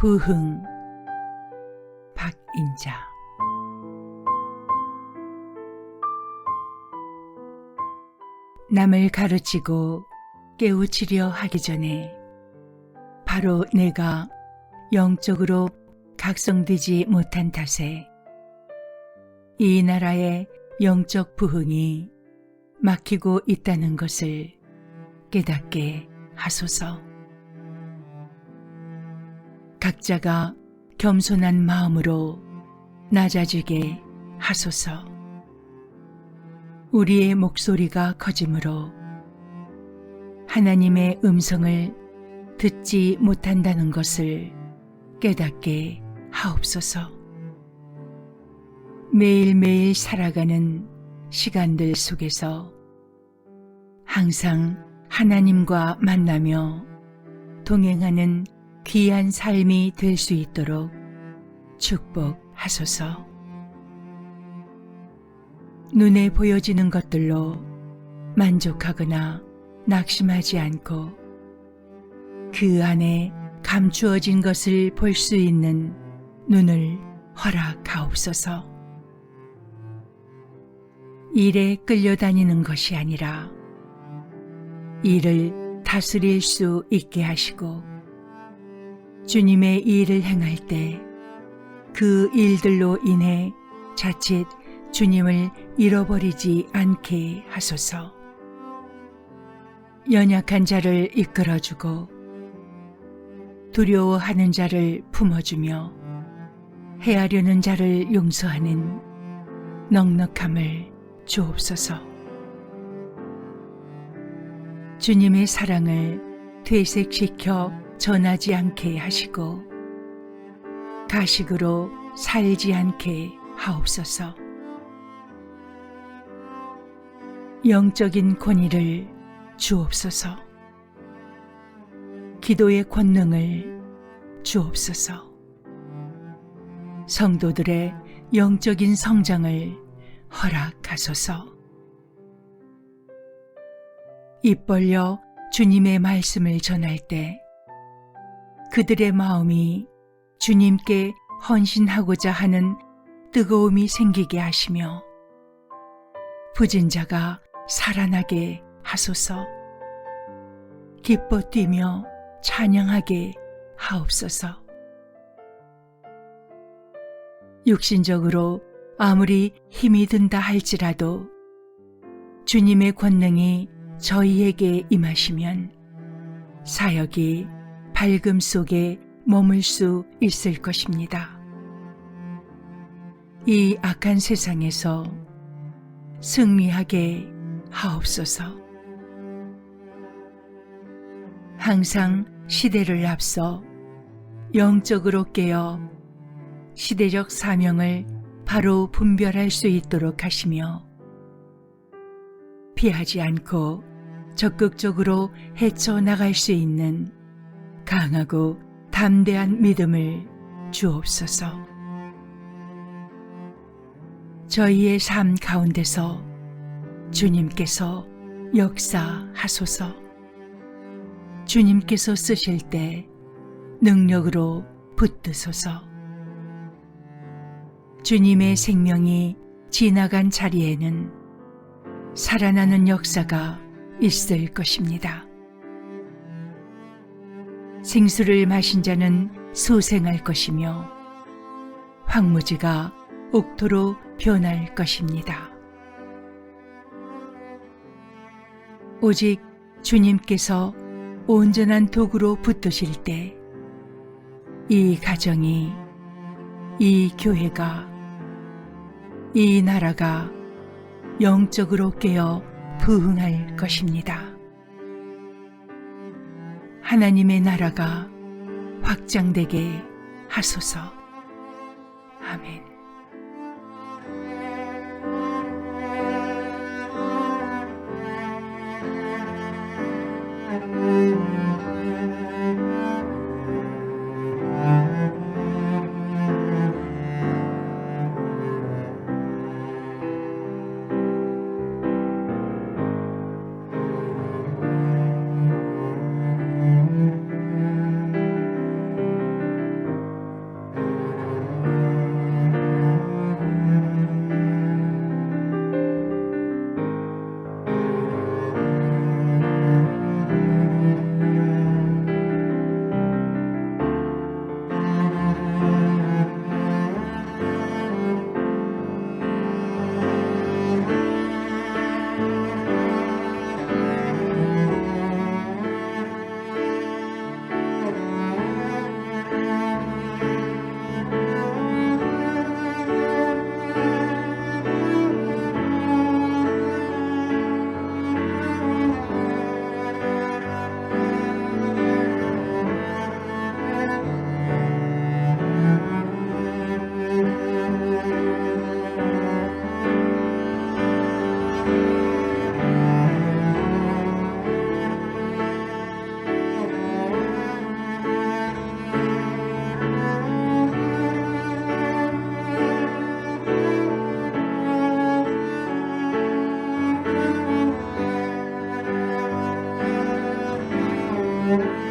부흥 박인자 남을 가르치고 깨우치려 하기 전에 바로 내가 영적으로 각성되지 못한 탓에 이 나라의 영적 부흥이 막히고 있다는 것을 깨닫게 하소서. 각자가 겸손한 마음으로 낮아지게 하소서. 우리의 목소리가 커지므로 하나님의 음성을 듣지 못한다는 것을 깨닫게 하옵소서. 매일매일 살아가는 시간들 속에서 항상 하나님과 만나며 동행하는 귀한 삶이 될 수 있도록 축복하소서. 눈에 보여지는 것들로 만족하거나 낙심하지 않고 그 안에 감추어진 것을 볼 수 있는 눈을 허락하옵소서. 일에 끌려다니는 것이 아니라 일을 다스릴 수 있게 하시고 주님의 일을 행할 때 그 일들로 인해 자칫 주님을 잃어버리지 않게 하소서. 연약한 자를 이끌어주고 두려워하는 자를 품어주며 해하려는 자를 용서하는 넉넉함을 주옵소서. 주님의 사랑을 퇴색시켜 전하지 않게 하시고 가식으로 살지 않게 하옵소서. 영적인 권위를 주옵소서. 기도의 권능을 주옵소서. 성도들의 영적인 성장을 허락하소서. 입 벌려 주님의 말씀을 전할 때 그들의 마음이 주님께 헌신하고자 하는 뜨거움이 생기게 하시며 부진 자가 살아나게 하소서. 기뻐 뛰며 찬양하게 하옵소서. 육신적으로 아무리 힘이 든다 할지라도 주님의 권능이 저희에게 임하시면 사역이 밝음 속에 머물 수 있을 것입니다. 이 악한 세상에서 승리하게 하옵소서. 항상 시대를 앞서 영적으로 깨어 시대적 사명을 바로 분별할 수 있도록 하시며 피하지 않고 적극적으로 헤쳐나갈 수 있는 강하고 담대한 믿음을 주옵소서. 저희의 삶 가운데서 주님께서 역사하소서. 주님께서 쓰실 때 능력으로 붙드소서. 주님의 생명이 지나간 자리에는 살아나는 역사가 있을 것입니다. 생수를 마신 자는 소생할 것이며 황무지가 옥토로 변할 것입니다. 오직 주님께서 온전한 도구로 붙드실 때 이 가정이 이 교회가 이 나라가 영적으로 깨어 부흥할 것입니다. 하나님의 나라가 확장되게 하소서. 아멘. 주옵소서.